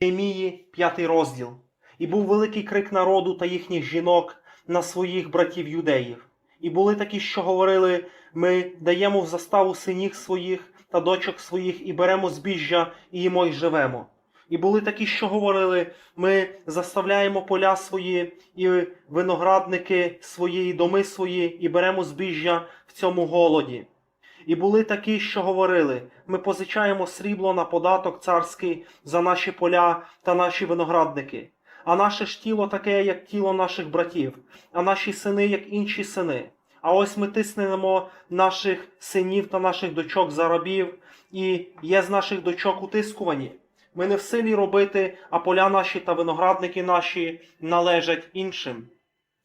Єремії, п'ятий розділ. І був великий крик народу та їхніх жінок на своїх братів юдеїв. І були такі, що говорили: ми даємо в заставу синів своїх та дочок своїх, і беремо збіжжя, і їмо й живемо. І були такі, що говорили: ми заставляємо поля свої і виноградники свої, і доми свої, і беремо збіжжя в цьому голоді. І були такі, що говорили: ми позичаємо срібло на податок царський за наші поля та наші виноградники. А наше ж тіло таке, як тіло наших братів, а наші сини, як інші сини. А ось ми тиснемо наших синів та наших дочок за рабів, і є з наших дочок утискувані. Ми не в силі робити, а поля наші та виноградники наші належать іншим.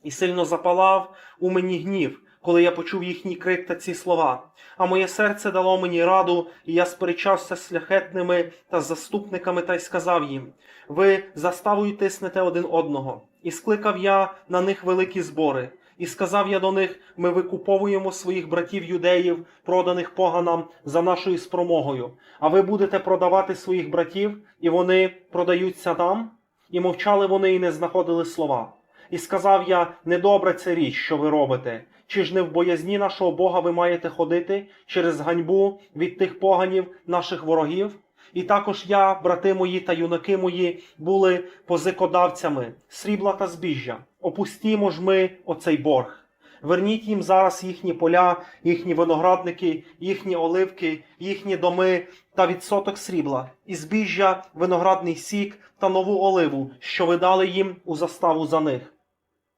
І сильно запалав у мені гнів, коли я почув їхній крик та ці слова. А моє серце дало мені раду, і я сперечався з шляхетними та заступниками та й сказав їм: Ви заставою тиснете один одного. І скликав я на них великі збори. І сказав я до них: ми викуповуємо своїх братів юдеїв, проданих поганам за нашою спромогою. А ви будете продавати своїх братів, і вони продаються нам? І мовчали вони і не знаходили слова. І сказав я: недобре це річ, що ви робите. Чи ж не в боязні нашого Бога ви маєте ходити через ганьбу від тих поганів, наших ворогів? І також я, брати мої та юнаки мої, були позикодавцями, срібла та збіжжя. Опустімо ж ми оцей борг. Верніть їм зараз їхні поля, їхні виноградники, їхні оливки, їхні доми та відсоток срібла, і збіжжя, виноградний сік та нову оливу, що ви дали їм у заставу за них.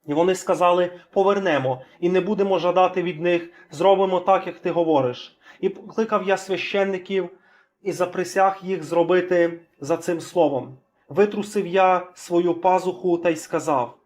І вони сказали: повернемо, і не будемо жадати від них, зробимо так, як ти говориш. І покликав я священників і заприсяг їх зробити за цим словом. Витрусив я свою пазуху та й сказав: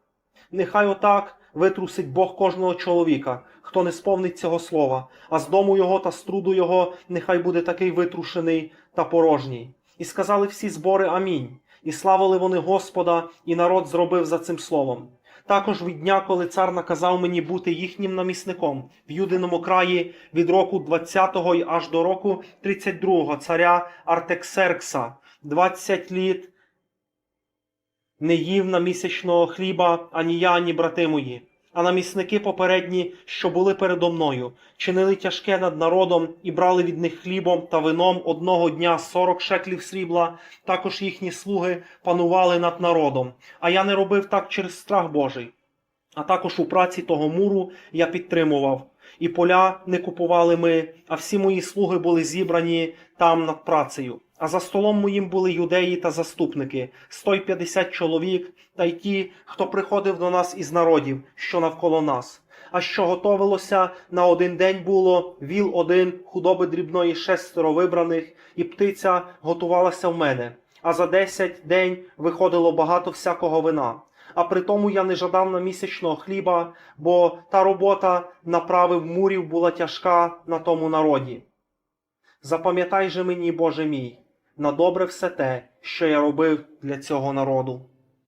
Нехай отак витрусить Бог кожного чоловіка, хто не сповнить цього слова, а з дому його та з труду його нехай буде такий витрушений та порожній. І сказали всі збори Амінь. І славили вони Господа, і народ зробив за цим словом. Також від дня, коли цар наказав мені бути їхнім намісником в Юдиному краї від року 20-го й аж до року 32-го царя Артексеркса, 20 літ не їв на місячного хліба ані я, ані брати мої. А намісники попередні, що були передо мною, чинили тяжке над народом і брали від них хлібом та вином одного дня сорок шеклів срібла. Також їхні слуги панували над народом. А я не робив так через страх Божий. А також у праці того муру я підтримував. І поля не купували ми, а всі мої слуги були зібрані там над працею. А за столом моїм були юдеї та заступники, 150 чоловік, та й ті, хто приходив до нас із народів, що навколо нас. А що готовилося на один день було віл один, худоби дрібної шестеро вибраних, і птиця готувалася в мене. А за десять день виходило багато всякого вина. А при тому я не жадав на місячного хліба, бо та робота направив мурів була тяжка на тому народі. Запам'ятай же мені, Боже мій, на добре все те, що я робив для цього народу.